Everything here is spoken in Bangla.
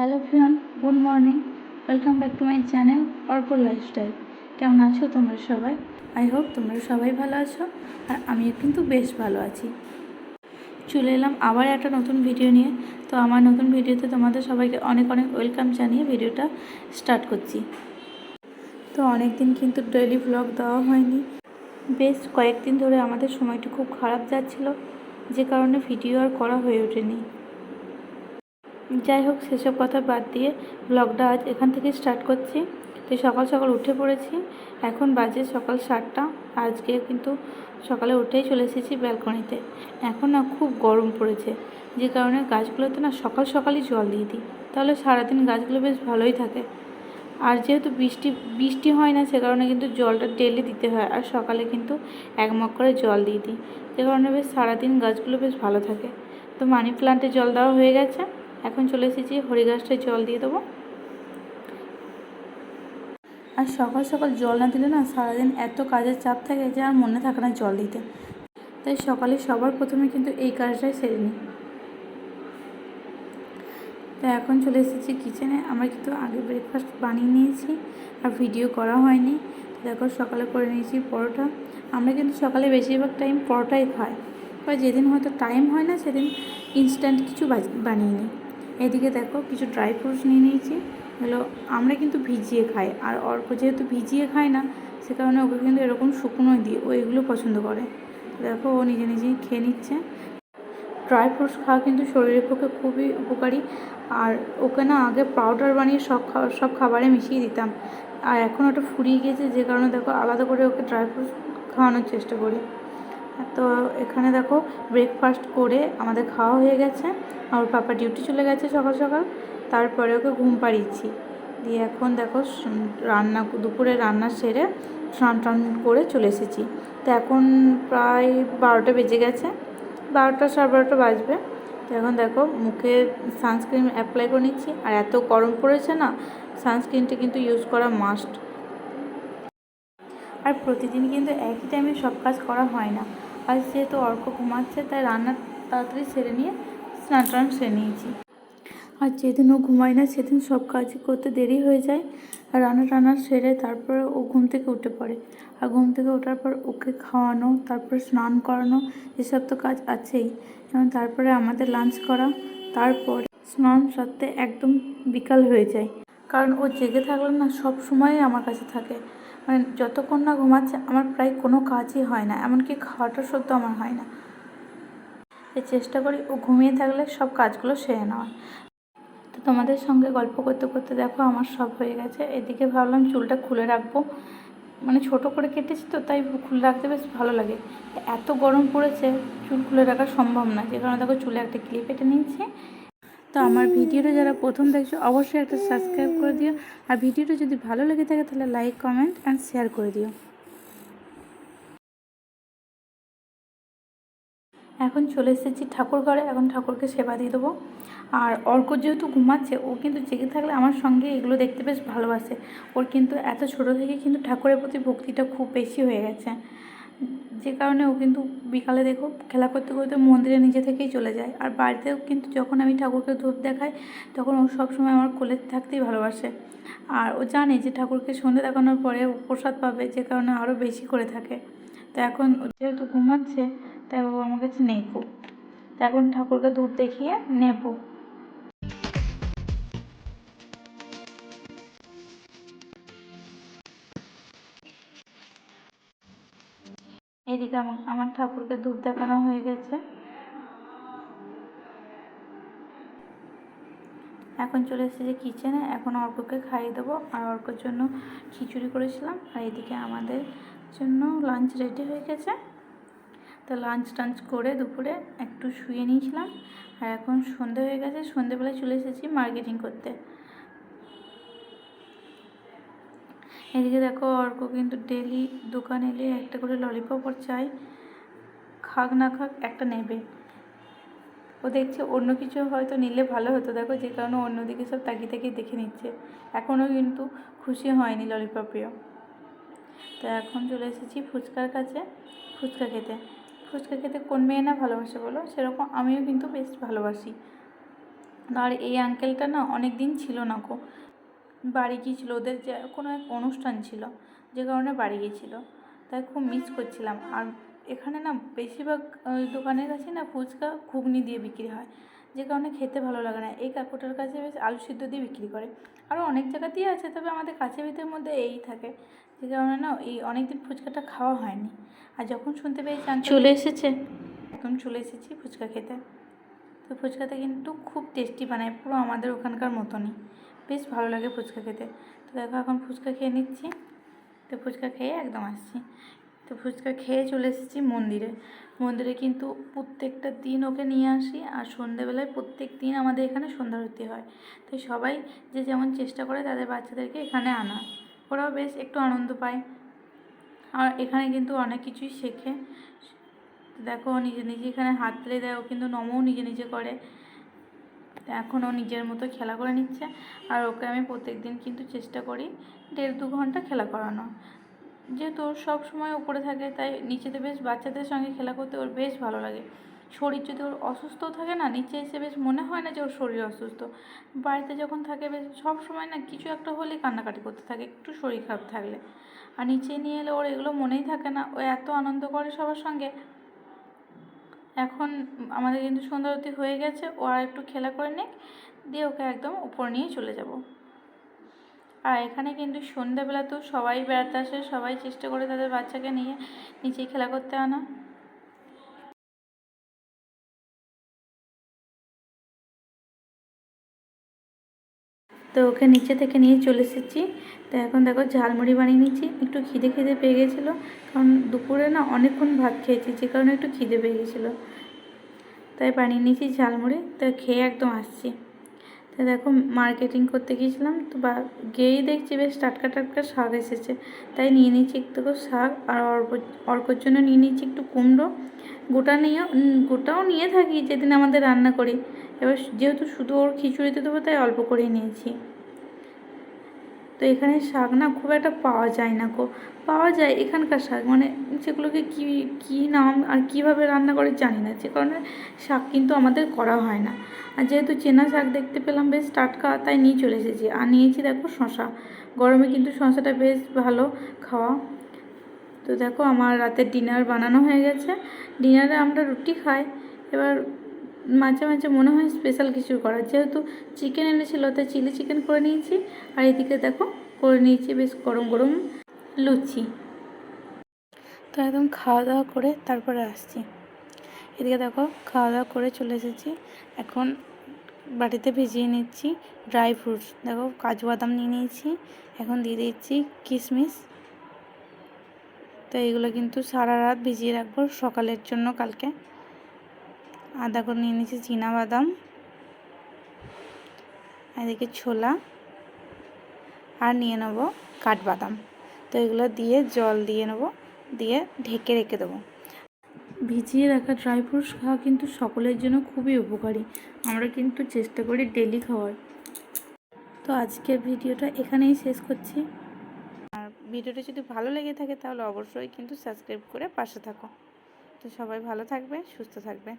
Hello friend good morning. Welcome back to my channel অর্পর lifestyle. কেমন আছো তোমরা সবাই? আই হোপ তোমরা সবাই ভালো আছো, আর আমিও কিন্তু বেশ ভালো আছি। চলে এলাম আবার একটা নতুন ভিডিও নিয়ে। তো আমার নতুন ভিডিওতে তোমাদের সবাইকে অনেক অনেক ওয়েলকাম জানিয়ে ভিডিওটা স্টার্ট করছি। তো অনেক দিন কিন্তু ডেলি ব্লগ দেওয়া হয়নি। বেশ কয়েকদিন ধরে আমাদের সময়টা খুব খারাপ যাচ্ছিল, যে কারণে ভিডিও আর করা হয়ে ওঠেনি। যাই হোক, সেসব কথা বাদ দিয়ে ব্লগটা আজ এখান থেকে স্টার্ট করছি। তো সকাল সকাল উঠে পড়েছি, এখন বাজে সকাল সাতটা। আজকে কিন্তু সকালে উঠেই চলে এসেছি ব্যালকনিতে এখন না খুব গরম পড়েছে, যে কারণে গাছগুলোতে না সকাল সকালই জল দিয়ে দিই। তাহলে সারাদিন গাছগুলো বেশ ভালোই থাকে। আর যেহেতু বৃষ্টি বৃষ্টি হয় না, সে কারণে কিন্তু জলটা ডেলি দিতে হয়। আর সকালে কিন্তু এক মগ করে জল দিয়ে দিই। যে কারণে বেশ সারাদিন গাছগুলো বেশ ভালো থাকে। তো মানি প্লান্টে জল দেওয়া হয়ে গেছে। এখন চলে এসেছি হরি গাছটায় জল দিয়ে দেবো। আর সকাল সকাল জল না দিলে না সারাদিন এত কাজের চাপ থাকে যে আর মনে থাকে না জল দিতে। তাই সকালে সবার প্রথমে কিন্তু এই কাজটাই সেরে নিই। তো এখন চলে এসেছি কিচেনে আমরা কিন্তু আগে ব্রেকফাস্ট বানিয়ে নিয়েছি আর ভিডিও করা হয়নি। দেখো সকালে করে নিয়েছি পরোটা। আমরা কিন্তু সকালে বেশিরভাগ টাইম পরোটাই খাই। বা যেদিন হয়তো টাইম হয় না সেদিন ইনস্ট্যান্ট কিছু বানিয়ে নিই। এদিকে দেখো, কিছু ড্রাই ফ্রুটস নিয়ে নিয়েছি। হলো আমরা কিন্তু ভিজিয়ে খাই। আর অর্ক যেহেতু ভিজিয়ে খায় না, সে কারণে ওকে কিন্তু এরকম শুকনো দিই ও এগুলো পছন্দ করে। দেখো, ও নিজে নিজেই খেয়ে নিচ্ছে। ড্রাই ফ্রুটস খাওয়া কিন্তু শরীরের পক্ষে খুবই উপকারী। আর ওকে না আগে পাউডার বানিয়ে সব সব খাবারে মিশিয়ে দিতাম। আর এখন ওটা ফুরিয়ে গিয়েছে, যে কারণে দেখো আলাদা করে ওকে ড্রাই ফ্রুটস খাওয়ানোর চেষ্টা করি। তো এখানে দেখো ব্রেকফাস্ট করে আমাদের খাওয়া হয়ে গেছে। আমার পাপা ডিউটি চলে গেছে সকাল সকাল। তারপরে ওকে ঘুম পাড়িয়েছি। দিয়ে এখন দেখো রান্না, দুপুরে রান্না সেরে স্নান টান করে চলে এসেছি। তো এখন প্রায় বারোটা বেজে গেছে। বারোটা সাড়ে বারোটা বাজবে। তো এখন দেখো মুখে সানস্ক্রিন অ্যাপ্লাই করে নিচ্ছি। আর এত গরম পড়েছে না সানস্ক্রিনটা কিন্তু ইউজ করা মাস্ট আর প্রতিদিন কিন্তু একই টাইমে সব কাজ করা হয় না। আজ যেহেতু অর্ক ঘুমাচ্ছে, তাই রান্না তাড়াতাড়ি সেরে নিয়ে স্নান টান সেরে নিয়েছি। আর যেদিন ও ঘুমায় না, সেদিন সব কাজ করতে দেরি হয়ে যায়। আর রান্না টান্না সেরে তারপরে ও ঘুম থেকে উঠে পড়ে। আর ঘুম থেকে ওঠার পর ওকে খাওয়ানো, তারপরে স্নান করানো, এসব তো কাজ আছেই। এবং তারপরে আমাদের লাঞ্চ করা, তারপরে স্নান সারতে একদম বিকাল হয়ে যায়। কারণ ও জেগে থাকলে না, সব সময় আমার কাছে থাকে। মানে যতক্ষণ না ঘুমাচ্ছে আমার প্রায় কোনো কাজই হয় না, এমনকি খাওয়াটা সদ্য আমার হয় না। তাই চেষ্টা করি ও ঘুমিয়ে থাকলে সব কাজগুলো সেরে নেওয়া তো তোমাদের সঙ্গে গল্প করতে করতে দেখো আমার সব হয়ে গেছে। এদিকে ভাবলাম চুলটা খুলে রাখব। মানে ছোট করে কেটেছি তো, তাই খুলে রাখতে বেশ ভালো লাগে। এত গরম পড়েছে, চুল খুলে রাখা সম্ভব না। যে কারণে দেখো চুলে একটা ক্লিপ এটে নিয়েছি। তো আমার ভিডিওটা যারা প্রথম দেখছ, অবশ্যই একটা সাবস্ক্রাইব করে দিও। আর ভিডিওটা যদি ভালো লেগে থাকে, তাহলে লাইক কমেন্ট অ্যান্ড শেয়ার করে দিও। এখন চলে এসেছি ঠাকুর ঘরে। এখন ঠাকুরকে সেবা দিয়ে দেবো। আর অর্ক যেহেতু ঘুমাচ্ছে, ও কিন্তু জেগে থাকলে আমার সঙ্গে এগুলো দেখতে বেশ ভালোবাসে। ওর কিন্তু এত ছোটো থেকে কিন্তু ঠাকুরের প্রতি ভক্তিটা খুব বেশি হয়ে গেছে। যে কারণে ও কিন্তু বিকালে দেখো খেলা করতে করতে মন্দিরে নিজে থেকেই চলে যায়। আর বাড়িতেও কিন্তু যখন আমি ঠাকুরকে ধূপ দেখাই, তখন ও সবসময় আমার কোলে থাকতেই ভালোবাসে। আর ও জানে যে ঠাকুরকে সন্ধে দেখানোর পরে প্রসাদ পাবে, যে কারণে আরও বেশি করে থাকে। তো এখন যেহেতু ঘুমাচ্ছে, তাই ও আমার কাছে নেই খুব। তো এখন ঠাকুরকে ধূপ দেখিয়ে নেব। এদিকে আমার ঠাকুরকে ধূপ দেখানো হয়ে গেছে। এখন চলে এসেছে কিচেনে এখন অর্ককে খাইয়ে দেবো। আর অর্কর জন্য খিচুড়ি করেছিলাম। আর এদিকে আমাদের জন্য লাঞ্চ রেডি হয়ে গেছে। তো লাঞ্চ টাঞ্চ করে দুপুরে একটু শুয়ে নিয়েছিলাম। আর এখন সন্ধে হয়ে গেছে। সন্ধেবেলায় চলে এসেছি মার্কেটিং করতে। এদিকে দেখো অর্ক কিন্তু ডেলি দোকান এলে একটা করে ললিপপ ওর চাই, খাক না খাক একটা নেবে। ও দেখছে অন্য কিছু হয়তো নিলে ভালো হতো, দেখো যে কারণে অন্যদিকে সব তাকিয়ে তাকিয়ে দেখে নিচ্ছে। এখনও কিন্তু খুশি হয়নি ললিপপেও তো এখন চলে এসেছি ফুচকার কাছে, ফুচকা খেতে। ফুচকা খেতে কোন মেয়ে না ভালোবাসে বলো? সেরকম আমিও কিন্তু বেশ ভালোবাসি। আর এই আঙ্কেলটা না অনেক দিন ছিল না কো বাড়ি গিয়েছিল ওদের যে কোনো এক অনুষ্ঠান ছিল যে কারণে বাড়ি গিয়েছিল। তাই খুব মিস করছিলাম। আর এখানে না বেশিরভাগ দোকানের কাছে না ফুচকা ঘুগনি দিয়ে বিক্রি হয় যে কারণে খেতে ভালো লাগে না। এই কাকুটার কাছে বেশ আলু সিদ্ধ দিয়ে বিক্রি করে। আরও অনেক জায়গাতেই আছে তবে আমাদের কাছে ভিতরের মধ্যে এই থাকে যে কারণে না এই অনেক দিন ফুচকাটা খাওয়া হয়নি। আর যখন শুনতে পেয়েছি চলে এসেছে? একদম চলে এসেছি ফুচকা খেতে। তো ফুচকাটা কিন্তু খুব টেস্টি বানায় পুরো আমাদের ওখানকার মতনই। বেশ ভালো লাগে ফুচকা খেতে। তো দেখো এখন ফুচকা খেয়ে নিচ্ছি। তো ফুচকা খেয়ে একদম আসছি। তো ফুচকা খেয়ে চলে এসেছি মন্দিরে। মন্দিরে কিন্তু প্রত্যেকটা দিন ওকে নিয়ে আসি আর সন্ধেবেলায় প্রত্যেক দিন আমাদের এখানে সন্ধ্যা আরতি হয়। তো সবাই যে যেমন চেষ্টা করে তাদের বাচ্চাদেরকে এখানে আনা। ওরাও বেশ একটু আনন্দ পায়। আর এখানে কিন্তু অনেক কিছুই শেখে। দেখো নিজে নিজে এখানে হাত তুলে দেয়। ও কিন্তু নমও নিজে নিজে করে। তো এখন ও নিজের মতো খেলা করে নিচ্ছে আর ওকে আমি প্রত্যেক দিন কিন্তু চেষ্টা করি দেড় দু ঘণ্টা খেলা করানো। যেহেতু ওর সব সময় উপরে থাকে তাই নিচেতে বেশ বাচ্চাদের সঙ্গে খেলা করতে ওর বেশ ভালো লাগে। শরীর যদি ওর অসুস্থ থাকে না, নিচে এসে বেশ মনে হয় না যে ওর শরীর অসুস্থ। বাড়িতে যখন থাকে বেশ সব সময় না কিছু একটা হলেই কান্নাকাটি করতে থাকে, একটু শরীর খারাপ থাকলে। আর নিচে নিয়ে এলে ওর এগুলো মনেই থাকে না। ও এত আনন্দ করে সবার সঙ্গে এখন আমাদের কিন্তু সন্ধ্যারতি হয়ে গেছে ও আর একটু খেলা করে নেক, দিয়ে ওকে একদম উপর নিয়ে চলে যাব। আর এখানে কিন্তু সন্ধ্যাবেলা তো সবাই বেড়াতে আসে, সবাই চেষ্টা করে তাদের বাচ্চাকে নিয়ে নিচেই খেলা করতে আনা। তো ওকে নিচে থেকে নিয়ে চলে এসেছি। তো এখন দেখো ঝালমুড়ি বানিয়ে নিচ্ছি। একটু খিদে খিদে পেয়ে গেছিল। কারণ দুপুরে না অনেকক্ষণ ভাত খেয়েছি, যে কারণে একটু খিদে পেয়ে গেছিল। তাই বানিয়ে নিয়েছি ঝালমুড়ি। তো খেয়ে একদম আসছি। তো দেখো মার্কেটিং করতে গিয়েছিলাম। তো বা গিয়েই দেখছি বেশ টাটকা টাটকা শাক এসেছে। তাই নিয়ে নিয়েছি একটু শাক আর অর্ক অর্কর জন্য নিয়ে নিয়েছি একটু কুমড়ো। গোটা নিয়ে গোটাও নিয়ে থাকি যেদিন আমাদের রান্না করি। এবার যেহেতু শুধু ওর খিচুড়িতে দেবো, তাই অল্প করেই নিয়েছি। তো এখানে শাক না খুব একটা পাওয়া যায় না কো পাওয়া যায় এখানকার শাক মানে সেগুলোকে কী কী নাম আর কীভাবে রান্না করে জানি না। যে কারণে শাক কিন্তু আমাদের করা হয় না। আর যেহেতু চেনা শাক দেখতে পেলাম, বেশ টাটকা, তাই নিয়ে চলে এসেছি। আর নিয়েছি দেখো শশা গরমে কিন্তু শশাটা বেশ ভালো খাওয়া তো দেখো আমার রাতের ডিনার বানানো হয়ে গেছে। ডিনারে আমরা রুটি খাই। এবার মাঝে মাঝে মনে হয় স্পেশাল কিছু করার। যেহেতু চিকেন এনেছিল তাই চিলি চিকেন করে নিয়েছি। আর এদিকে দেখো করে নিয়েছি বেশ গরম গরম লুচি। তো একদম খাওয়া দাওয়া করে তারপরে আসছি। এদিকে দেখো খাওয়া দাওয়া করে চলে এসেছি। এখন বাটিতে ভিজিয়ে নিচ্ছি ড্রাই ফ্রুটস দেখো কাজু বাদাম নিয়ে নিয়েছি। এখন দিয়ে দিচ্ছি কিশমিশ। তো এগুলো কিন্তু সারা রাত ভিজিয়ে রাখব সকালের জন্য কালকে। আদা করে নিয়ে নিয়েছি, চীনা বাদাম, এদিকে ছোলা, আর নিয়ে নেব কাঠবাদাম। তো এগুলো দিয়ে জল দিয়ে নেব, দিয়ে ঢেকে রেখে দেবো। ভিজিয়ে রাখা ড্রাই ফ্রুটস খাওয়া কিন্তু সকলের জন্য খুবই উপকারী। আমরা কিন্তু চেষ্টা করি ডেলি খাওয়ার। তো আজকের ভিডিওটা এখানেই শেষ করছি। ভিডিওটা যদি ভালো লেগে থাকে তাহলে অবশ্যই কিন্তু সাবস্ক্রাইব করে পাশে থাকো। তো সবাই ভালো থাকবে, সুস্থ থাকবে।